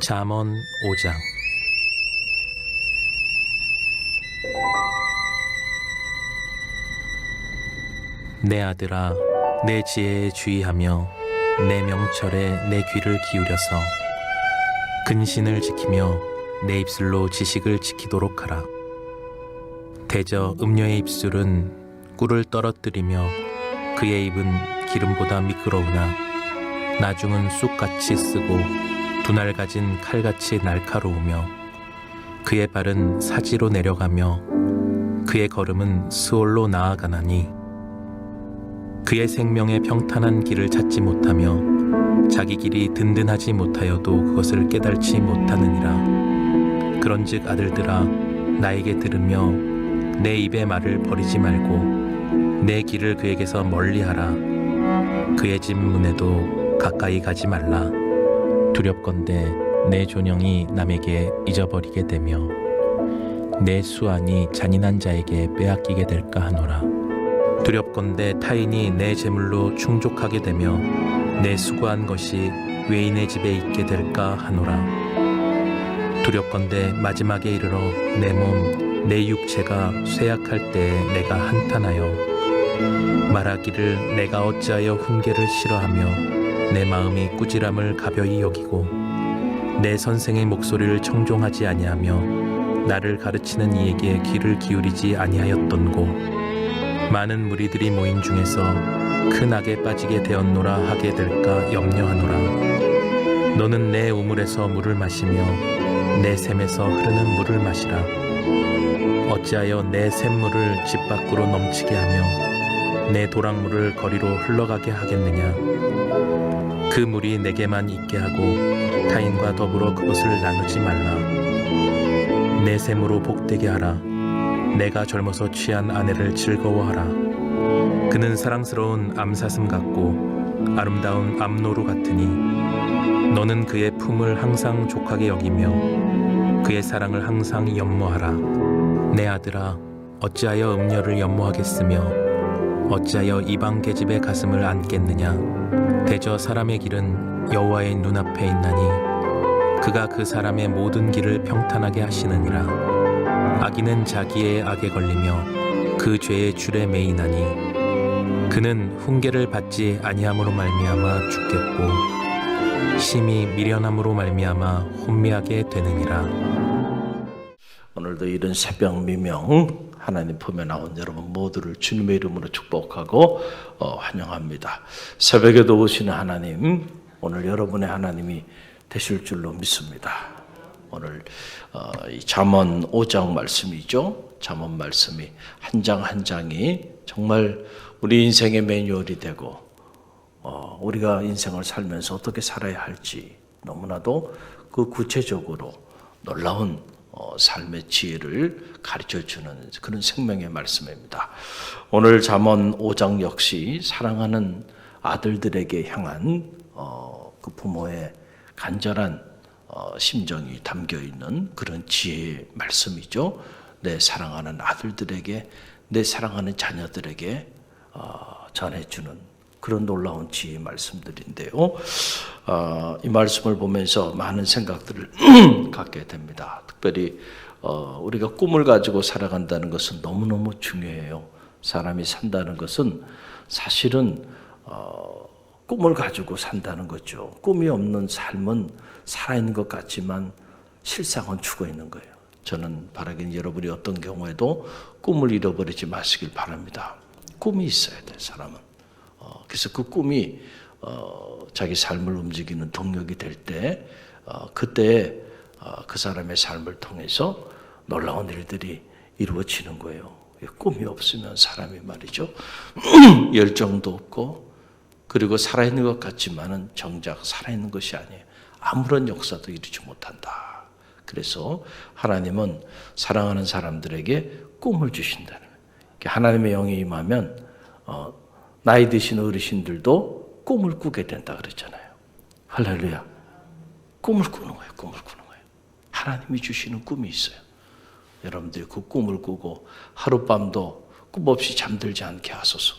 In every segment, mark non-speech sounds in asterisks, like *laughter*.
잠언 5장. 내 아들아 내 지혜에 주의하며 내 명철에 내 귀를 기울여서 근신을 지키며 내 입술로 지식을 지키도록 하라. 대저 음녀의 입술은 꿀을 떨어뜨리며 그의 입은 기름보다 미끄러우나 나중은 쑥같이 쓰고 두날 가진 칼같이 날카로우며 그의 발은 사지로 내려가며 그의 걸음은 스올로 나아가나니 그의 생명의 평탄한 길을 찾지 못하며 자기 길이 든든하지 못하여도 그것을 깨달지 못하느니라. 그런즉 아들들아 나에게 들으며 내 입의 말을 버리지 말고 내 길을 그에게서 멀리하라. 그의 집 문에도 가까이 가지 말라 두렵건대 내 존영이 남에게 잊어버리게 되며 내 수완이 잔인한 자에게 빼앗기게 될까 하노라. 두렵건대 타인이 내 재물로 충족하게 되며 내 수고한 것이 외인의 집에 있게 될까 하노라. 두렵건대 마지막에 이르러 내 몸 내 육체가 쇠약할 때에 내가 한탄하여 말하기를 내가 어찌하여 훈계를 싫어하며 내 마음이 꾸지람을 가벼이 여기고 내 선생의 목소리를 청종하지 아니하며 나를 가르치는 이에게 귀를 기울이지 아니하였던고 많은 무리들이 모인 중에서 큰 악에 빠지게 되었노라 하게 될까 염려하노라. 너는 내 우물에서 물을 마시며 내 샘에서 흐르는 물을 마시라. 어찌하여 내 샘물을 집 밖으로 넘치게 하며 내 도랑물을 거리로 흘러가게 하겠느냐? 그 물이 내게만 있게 하고 타인과 더불어 그것을 나누지 말라. 내 샘으로 복되게 하라. 내가 젊어서 취한 아내를 즐거워하라. 그는 사랑스러운 암사슴 같고 아름다운 암노루 같으니 너는 그의 품을 항상 족하게 여기며 그의 사랑을 항상 연모하라. 내 아들아 어찌하여 음녀를 연모하겠으며 어찌하여 이방 계집의 가슴을 안겠느냐? 대저 사람의 길은 여호와의 눈앞에 있나니 그가 그 사람의 모든 길을 평탄하게 하시느니라. 악인은 자기의 악에 걸리며 그 죄의 줄에 매이나니 그는 훈계를 받지 아니함으로 말미암아 죽겠고 심히 미련함으로 말미암아 혼미하게 되느니라. 오늘도 이런 새벽 미명 하나님 품에 나온 여러분 모두를 주님의 이름으로 축복하고 어, 환영합니다. 새벽에도 오시는 하나님, 오늘 여러분의 하나님이 되실 줄로 믿습니다. 오늘 어, 이 잠언 5장 말씀이죠. 잠언 말씀이 한 장 한 장이 정말 우리 인생의 매뉴얼이 되고 어, 우리가 인생을 살면서 어떻게 살아야 할지 너무나도 그 구체적으로 놀라운 어, 삶의 지혜를 가르쳐 주는 그런 생명의 말씀입니다. 오늘 잠언 5장 역시 사랑하는 아들들에게 향한 어, 그 부모의 간절한 어, 심정이 담겨 있는 그런 지혜의 말씀이죠. 내 사랑하는 아들들에게 내 사랑하는 자녀들에게 어, 전해주는 그런 놀라운 지혜의 말씀들인데요. 어, 이 말씀을 보면서 많은 생각들을 *clears throat* 갖게 됩니다. 특별히 어, 우리가 꿈을 가지고 살아간다는 것은 너무너무 중요해요. 사람이 산다는 것은 사실은 어, 꿈을 가지고 산다는 거죠. 꿈이 없는 삶은 살아있는 것 같지만 실상은 죽어 있는 거예요. 저는 바라기는 여러분이 어떤 경우에도 꿈을 잃어버리지 마시길 바랍니다. 꿈이 있어야 돼, 사람은. 어, 그래서 그 꿈이 어, 자기 삶을 움직이는 동력이 될 때, 어, 그때 어, 그 사람의 삶을 통해서 놀라운 일들이 이루어지는 거예요. 꿈이 없으면 사람이 말이죠. *clears throat* 열정도 없고, 그리고 살아있는 것 같지만은 정작 살아있는 것이 아니에요. 아무런 역사도 이루지 못한다. 그래서 하나님은 사랑하는 사람들에게 꿈을 주신다는 거예요. 하나님의 영이 임하면 어, 나이 드신 어르신들도 꿈을 꾸게 된다 그랬잖아요. 할렐루야. 꿈을 꾸는 거예요. 꿈을 꾸는 거예요. 하나님이 주시는 꿈이 있어요. 여러분들이 그 꿈을 꾸고 하룻밤도 꿈 없이 잠들지 않게 하소서.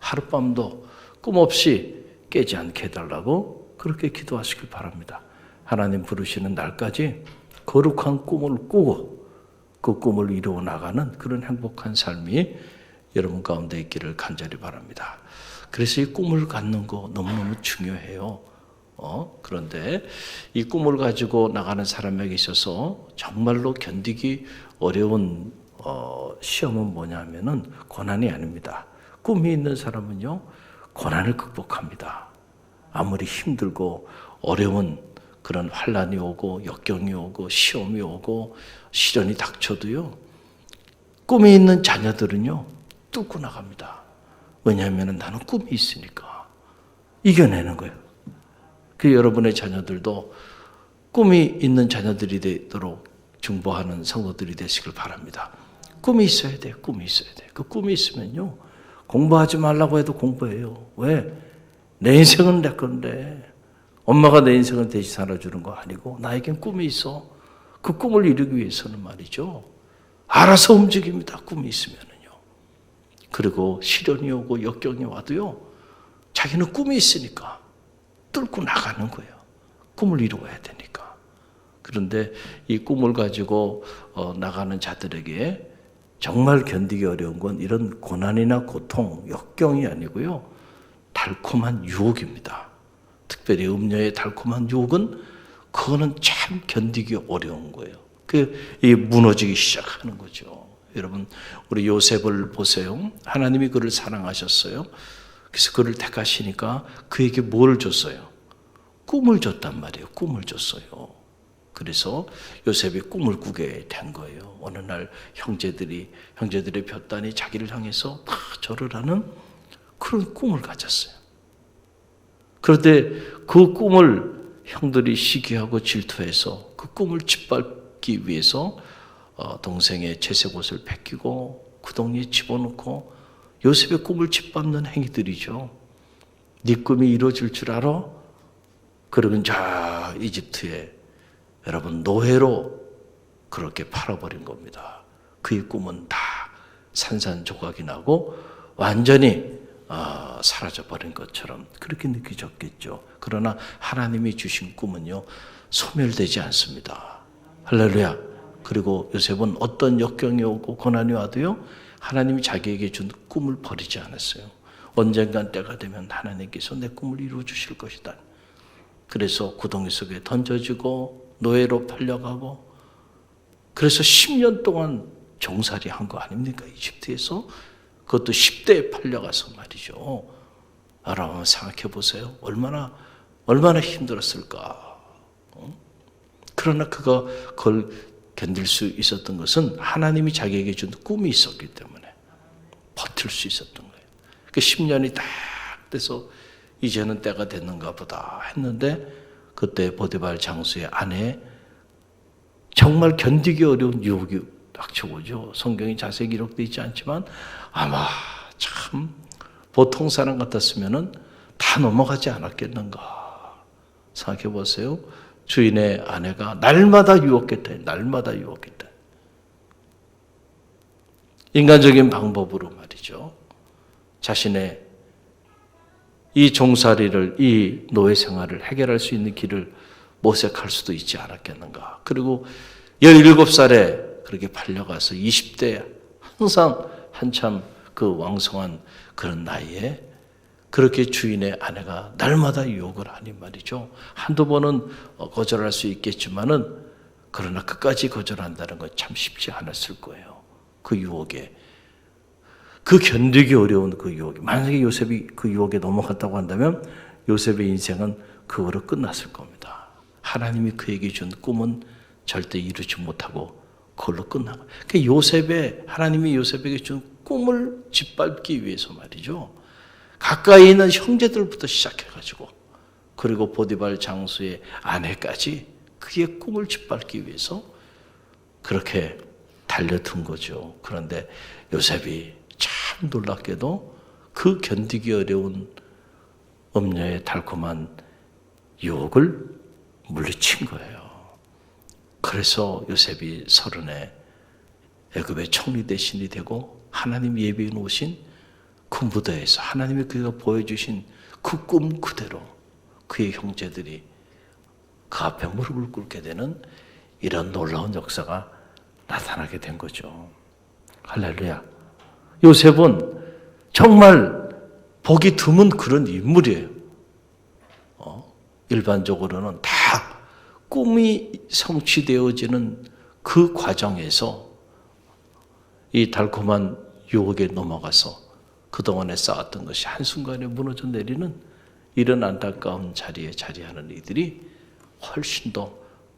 하룻밤도 꿈 없이 깨지 않게 해달라고 그렇게 기도하시길 바랍니다. 하나님 부르시는 날까지 거룩한 꿈을 꾸고 그 꿈을 이루어 나가는 그런 행복한 삶이 여러분 가운데 있기를 간절히 바랍니다. 그래서 이 꿈을 갖는 거 너무너무 중요해요. 어? 그런데 이 꿈을 가지고 나가는 사람에게 있어서 정말로 견디기 어려운 어, 시험은 뭐냐면은 고난이 아닙니다. 꿈이 있는 사람은요, 고난을 극복합니다. 아무리 힘들고 어려운 그런 환란이 오고 역경이 오고 시험이 오고 시련이 닥쳐도요, 꿈이 있는 자녀들은요, 뚫고 나갑니다. 왜냐하면 나는 꿈이 있으니까 이겨내는 거예요. 그 여러분의 자녀들도 꿈이 있는 자녀들이 되도록 중보하는 성도들이 되시길 바랍니다. 꿈이 있어야 돼요. 꿈이 있어야 돼요. 그 꿈이 있으면요. 공부하지 말라고 해도 공부해요. 왜? 내 인생은 내 건데 엄마가 내 인생을 대신 살아주는 거 아니고 나에겐 꿈이 있어. 그 꿈을 이루기 위해서는 말이죠. 알아서 움직입니다. 꿈이 있으면은요. 그리고 시련이 오고 역경이 와도요. 자기는 꿈이 있으니까 뚫고 나가는 거예요. 꿈을 이루어야 되니까. 그런데 이 꿈을 가지고 어, 나가는 자들에게 정말 견디기 어려운 건 이런 고난이나 고통, 역경이 아니고요. 달콤한 유혹입니다. 특별히 음녀의 달콤한 유혹은 그거는 참 견디기 어려운 거예요. 그 이 무너지기 시작하는 거죠. 여러분 우리 요셉을 보세요. 하나님이 그를 사랑하셨어요. 그래서 그를 택하시니까 그에게 뭘 줬어요? 꿈을 줬단 말이에요. 꿈을 줬어요. 그래서 요셉이 꿈을 꾸게 된 거예요. 어느 날 형제들이 형제들의 볕단이 자기를 향해서 다 절을 하는 그런 꿈을 가졌어요. 그런데 그 꿈을 형들이 시기하고 질투해서 그 꿈을 짓밟기 위해서 어, 동생의 채색 옷을 벗기고 구덩이에 집어넣고 요셉의 꿈을 짓밟는 행위들이죠. 네 꿈이 이루어질 줄 알아? 그러면 자 이집트에 여러분 노예로 그렇게 팔아버린 겁니다. 그의 꿈은 다 산산조각이 나고 완전히 어, 사라져버린 것처럼 그렇게 느껴졌겠죠. 그러나 하나님이 주신 꿈은요 소멸되지 않습니다. 할렐루야. 그리고 요셉은 어떤 역경이 오고 고난이 와도요 하나님이 자기에게 준 꿈을 버리지 않았어요. 언젠간 때가 되면 하나님께서 내 꿈을 이루어 주실 것이다. 그래서 구덩이 속에 던져지고 노예로 팔려가고 그래서 10년 동안 종살이 한 거 아닙니까? 이집트에서 그것도 10대에 팔려가서 말이죠. 여러분 생각해 보세요. 얼마나 얼마나 힘들었을까. 어? 그러나 그가 그걸 견딜 수 있었던 것은 하나님이 자기에게 준 꿈이 있었기 때문에 버틸 수 있었던 거예요. 그 10년이 딱 돼서 이제는 때가 됐는가 보다 했는데 그때 보디발 장수의 아내 정말 견디기 어려운 유혹이 닥쳐오죠. 성경이 자세히 기록되어 있지 않지만 아마 참 보통 사람 같았으면은 다 넘어가지 않았겠는가 생각해 보세요. 주인의 아내가 날마다 유혹했다. 날마다 유혹했다. 인간적인 방법으로 말이죠. 자신의 이 종살이를, 이 노예 생활을 해결할 수 있는 길을 모색할 수도 있지 않았겠는가. 그리고 17살에 그렇게 팔려가서 20대 항상 한참 그 왕성한 그런 나이에 그렇게 주인의 아내가 날마다 유혹을 하니 말이죠. 한두 번은 어, 거절할 수 있겠지만은 그러나 끝까지 거절한다는 건 참 쉽지 않았을 거예요. 그 유혹에. 그 견디기 어려운 그 유혹이. 만약에 요셉이 그 유혹에 넘어갔다고 한다면 요셉의 인생은 그거로 끝났을 겁니다. 하나님이 그에게 준 꿈은 절대 이루지 못하고 그걸로 끝나고. 그 요셉의, 하나님이 요셉에게 준 꿈을 짓밟기 위해서 말이죠. 가까이 있는 형제들부터 시작해가지고 그리고 보디발 장수의 아내까지 그의 꿈을 짓밟기 위해서 그렇게 달려든 거죠. 그런데 요셉이 참 놀랍게도 그 견디기 어려운 음녀의 달콤한 유혹을 물리친 거예요. 그래서 요셉이 서른에 애굽의 총리 대신이 되고 하나님 예비해 놓으신 그 무대에서 하나님이 그가 보여주신 그 꿈 그대로 그의 형제들이 그 앞에 무릎을 꿇게 되는 이런 놀라운 역사가 나타나게 된 거죠. 할렐루야. 요셉은 정말 보기 드문 그런 인물이에요. 어? 일반적으로는 다 꿈이 성취되어지는 그 과정에서 이 달콤한 유혹에 넘어가서 그동안에 쌓았던 것이 한순간에 무너져 내리는 이런 안타까운 자리에 자리하는 이들이 훨씬 더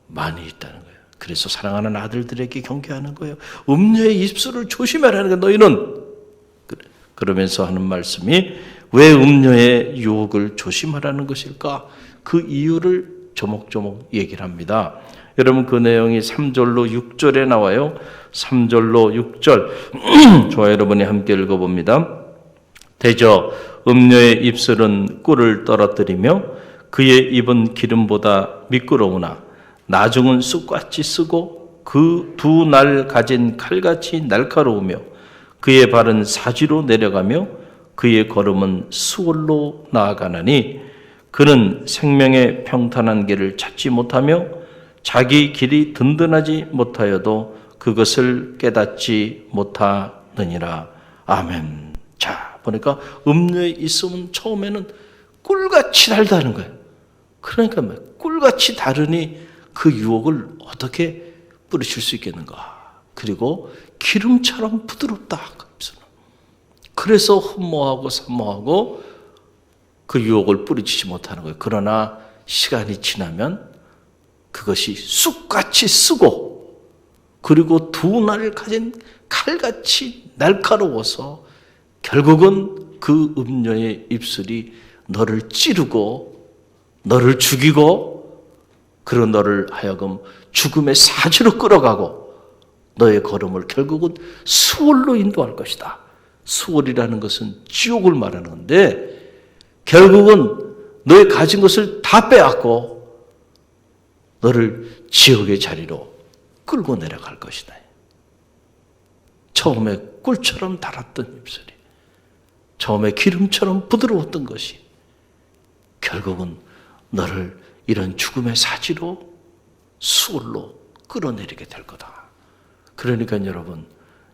많이 있다는 거예요. 그래서 사랑하는 아들들에게 경계하는 거예요. 음녀의 입술을 조심하라는 거예요. 너희는. 그러면서 하는 말씀이 왜 음녀의 유혹을 조심하라는 것일까? 그 이유를 조목조목 얘기를 합니다. 여러분 그 내용이 3절로 6절에 나와요. 3절로 6절. 저와 여러분이 함께 읽어봅니다. 대저 음녀의 입술은 꿀을 떨어뜨리며 그의 입은 기름보다 미끄러우나 나중은 쑥같이 쓰고 그 두 날 가진 칼같이 날카로우며 그의 발은 사지로 내려가며 그의 걸음은 수월로 나아가나니 그는 생명의 평탄한 길을 찾지 못하며 자기 길이 든든하지 못하여도 그것을 깨닫지 못하느니라. 아멘. 자, 보니까 음료에 있으면 처음에는 꿀같이 달다는 거예요. 그러니까 뭐 꿀같이 다르니 그 유혹을 어떻게 뿌리칠 수 있겠는가? 그리고 기름처럼 부드럽다. 그래서 흠모하고 산모하고 그 유혹을 뿌리치지 못하는 거예요. 그러나 시간이 지나면 그것이 쑥같이 쓰고 그리고 두 날을 가진 칼같이 날카로워서 결국은 그 음녀의 입술이 너를 찌르고 너를 죽이고 그런 너를 하여금 죽음의 사지로 끌어가고 너의 걸음을 결국은 수월로 인도할 것이다. 수월이라는 것은 지옥을 말하는 건데 결국은 너의 가진 것을 다 빼앗고 너를 지옥의 자리로 끌고 내려갈 것이다. 처음에 꿀처럼 달았던 입술이 처음에 기름처럼 부드러웠던 것이 결국은 너를 이런 죽음의 사지로 수월로 끌어내리게 될 거다. 그러니까 여러분,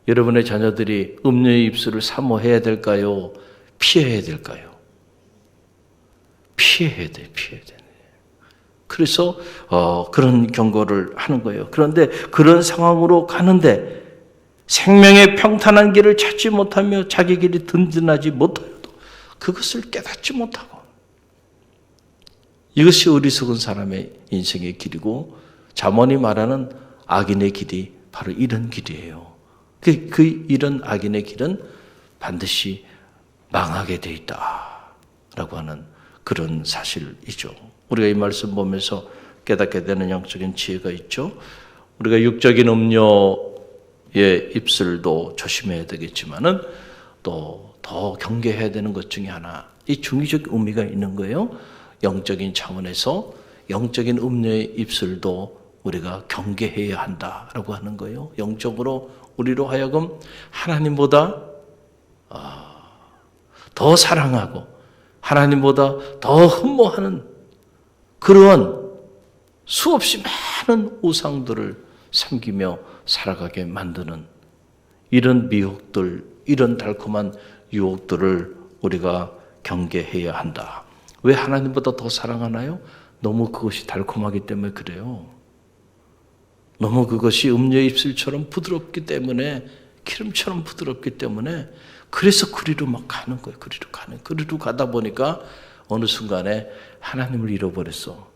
여러분의 자녀들이 음료의 입술을 사모해야 될까요? 피해야 될까요? 피해야 돼, 피해야 돼. 그래서 어, 그런 경고를 하는 거예요. 그런데 그런 상황으로 가는데 생명의 평탄한 길을 찾지 못하며 자기 길이 든든하지 못하여도 그것을 깨닫지 못하고 이것이 어리석은 사람의 인생의 길이고 자문이 말하는 악인의 길이 바로 이런 길이에요. 그, 그 이런 악인의 길은 반드시 망하게 돼 있다라고 하는 그런 사실이죠. 우리가 이 말씀 보면서 깨닫게 되는 영적인 지혜가 있죠. 우리가 육적인 음료 의 입술도 조심해야 되겠지만은 또 더 경계해야 되는 것 중에 하나 이 중의적 의미가 있는 거예요. 영적인 차원에서 영적인 음료의 입술도 우리가 경계해야 한다라고 하는 거예요. 영적으로 우리로 하여금 하나님보다 아, 더 사랑하고 하나님보다 더 흠모하는 그러한 수없이 많은 우상들을 섬기며 살아가게 만드는 이런 미혹들, 이런 달콤한 유혹들을 우리가 경계해야 한다. 왜 하나님보다 더 사랑하나요? 너무 그것이 달콤하기 때문에 그래요. 너무 그것이 음료의 입술처럼 부드럽기 때문에 기름처럼 부드럽기 때문에 그래서 그리로 막 가는 거예요. 그리로 가는 그리로 가다 보니까 어느 순간에 하나님을 잃어버렸어.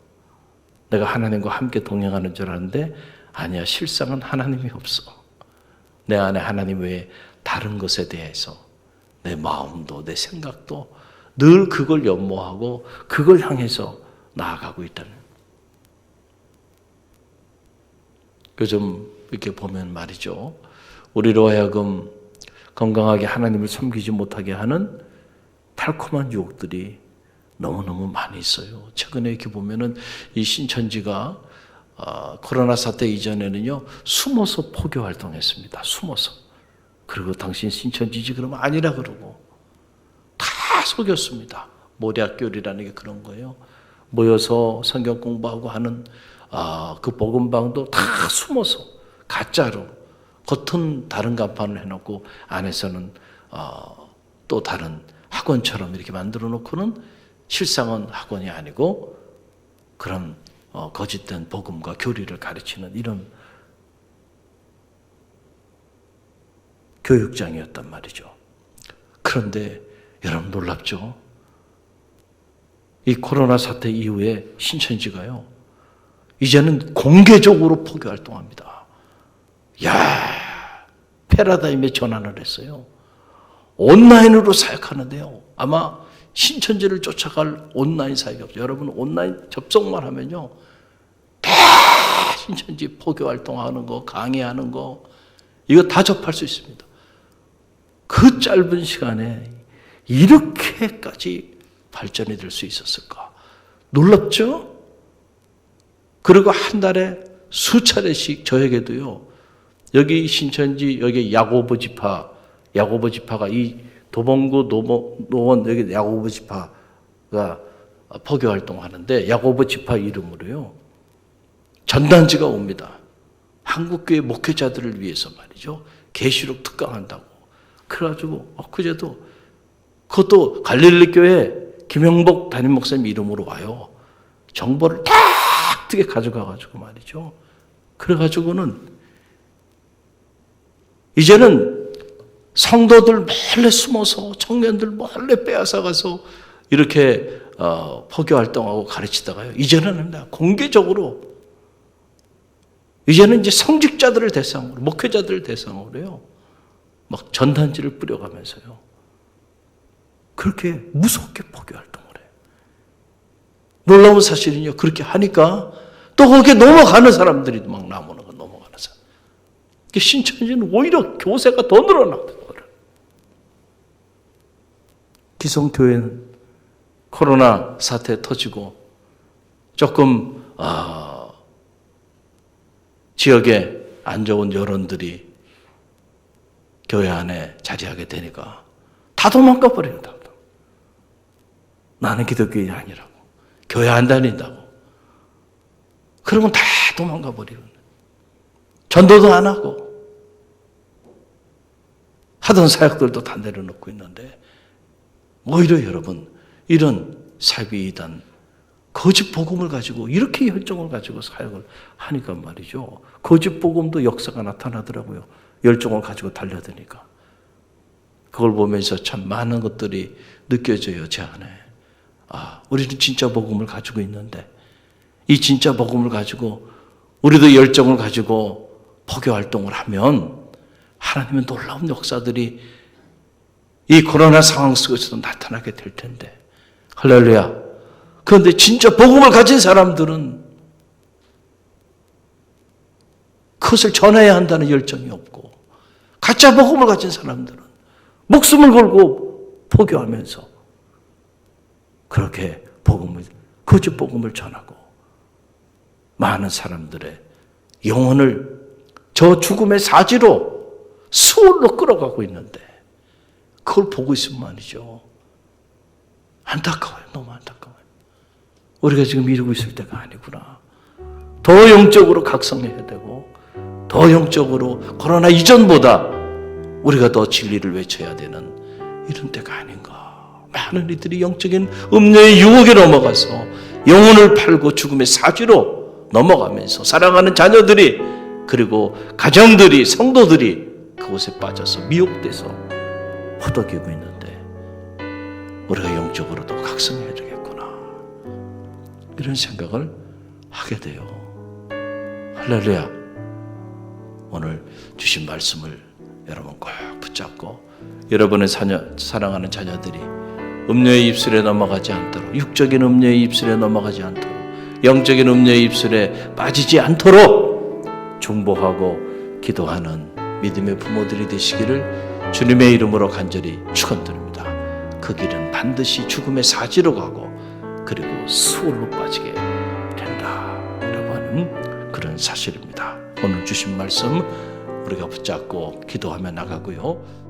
내가 하나님과 함께 동행하는 줄 알았는데 아니야 실상은 하나님이 없어. 내 안에 하나님 외에 다른 것에 대해서 내 마음도 내 생각도 늘 그걸 연모하고 그걸 향해서 나아가고 있다는. 요즘 이렇게 보면 말이죠. 우리로 하여금 건강하게 하나님을 섬기지 못하게 하는 달콤한 유혹들이 너무너무 많이 있어요. 최근에 이렇게 보면은 이 신천지가 어, 코로나 사태 이전에는요, 숨어서 포교 활동했습니다. 숨어서. 그리고 당신 신천지지 그러면 아니라 그러고 다 속였습니다. 모략교리라는 게 그런 거예요. 모여서 성경 공부하고 하는 아, 그 복음방도 다 숨어서 가짜로 겉은 다른 간판을 해놓고 안에서는 어, 또 다른 학원처럼 이렇게 만들어 놓고는 실상은 학원이 아니고 그런 어, 거짓된 복음과 교리를 가르치는 이런 교육장이었단 말이죠. 그런데 여러분 놀랍죠? 이 코로나 사태 이후에 신천지가요, 이제는 공개적으로 포교 활동합니다. 야 패러다임에 전환을 했어요. 온라인으로 사역하는데요. 아마 신천지를 쫓아갈 온라인 사역이 없어요. 여러분 온라인 접속만 하면요. 다 신천지 포교 활동하는 거, 강의하는 거, 이거 다 접할 수 있습니다. 그 짧은 시간에 이렇게까지 발전이 될 수 있었을까? 놀랍죠? 그리고 한 달에 수차례씩 저에게도요, 여기 신천지, 여기 야고보 지파, 야고보 지파가 이 도봉구 노원, 여기 야고보 지파가 포교 활동하는데, 야고보 지파 이름으로요, 전단지가 옵니다. 한국교회 목회자들을 위해서 말이죠. 계시록 특강한다고. 그래가지고 엊그제도 그것도 갈릴리 교회 김영복 담임 목사님 이름으로 와요. 정보를 다 어떻게 가져가가지고 말이죠. 그래가지고는 이제는 성도들 몰래 숨어서 청년들 몰래 빼앗아가서 이렇게 어, 포교 활동하고 가르치다가요. 이제는. 공개적으로 이제는 이제 성직자들을 대상으로 목회자들을 대상으로요. 막 전단지를 뿌려가면서요. 그렇게 무섭게 포교 활동을 해요. 놀라운 사실은요. 그렇게 하니까 또 거기에 넘어가는 사람들이 막 나오는 거 넘어가는 사람. 신천지는 오히려 교세가 더 늘어나는 거예요. 기성교회는 코로나 사태 터지고 조금 아, 지역에 안 좋은 여론들이 교회 안에 자리하게 되니까 다 도망가 버린다. 나는 기독교인이 아니라고. 교회 안 다닌다고. 그러면 다 도망가 버리고. 전도도 안 하고. 하던 사역들도 다 내려놓고 있는데, 오히려 여러분, 이런 사기 이단, 거짓 복음을 가지고 이렇게 열정을 가지고 사역을 하니까 말이죠. 거짓 복음도 역사가 나타나더라고요. 열정을 가지고 달려드니까. 그걸 보면서 참 많은 것들이 느껴져요, 제 안에. 아, 우리는 진짜 복음을 가지고 있는데, 이 진짜 복음을 가지고, 우리도 열정을 가지고 포교 활동을 하면, 하나님의 놀라운 역사들이 이 코로나 상황 속에서도 나타나게 될 텐데. 할렐루야. 그런데 진짜 복음을 가진 사람들은 그것을 전해야 한다는 열정이 없고, 가짜 복음을 가진 사람들은 목숨을 걸고 포교하면서 그렇게 복음을, 거짓 복음을 전하고, 많은 사람들의 영혼을 저 죽음의 사지로 수월로 끌어가고 있는데, 그걸 보고 있으면 말이죠. 안타까워요. 너무 안타까워요. 우리가 지금 이러고 있을 때가 아니구나. 더 영적으로 각성해야 되고, 더 영적으로 코로나 이전보다 우리가 더 진리를 외쳐야 되는 이런 때가 아닌가. 많은 이들이 영적인 음료의 유혹에 넘어가서 영혼을 팔고 죽음의 사지로 넘어가면서 사랑하는 자녀들이 그리고 가정들이 성도들이 그곳에 빠져서 미혹돼서 허덕이고 있는데 우리가 영적으로도 각성해야 되겠구나. 이런 생각을 하게 돼요. 할렐루야. 오늘 주신 말씀을 여러분 꼭 붙잡고 여러분의 자녀, 사랑하는 자녀들이 음료의 입술에 넘어가지 않도록 육적인 음료의 입술에 넘어가지 않도록 영적인 음료의 입술에 빠지지 않도록 중보하고 기도하는 믿음의 부모들이 되시기를 주님의 이름으로 간절히 축원드립니다. 그 길은 반드시 죽음의 사지로 가고 그리고 수월로 빠지게 된다라고 하는 그런 사실입니다. 오늘 주신 말씀 우리가 붙잡고 기도하며 나가고요.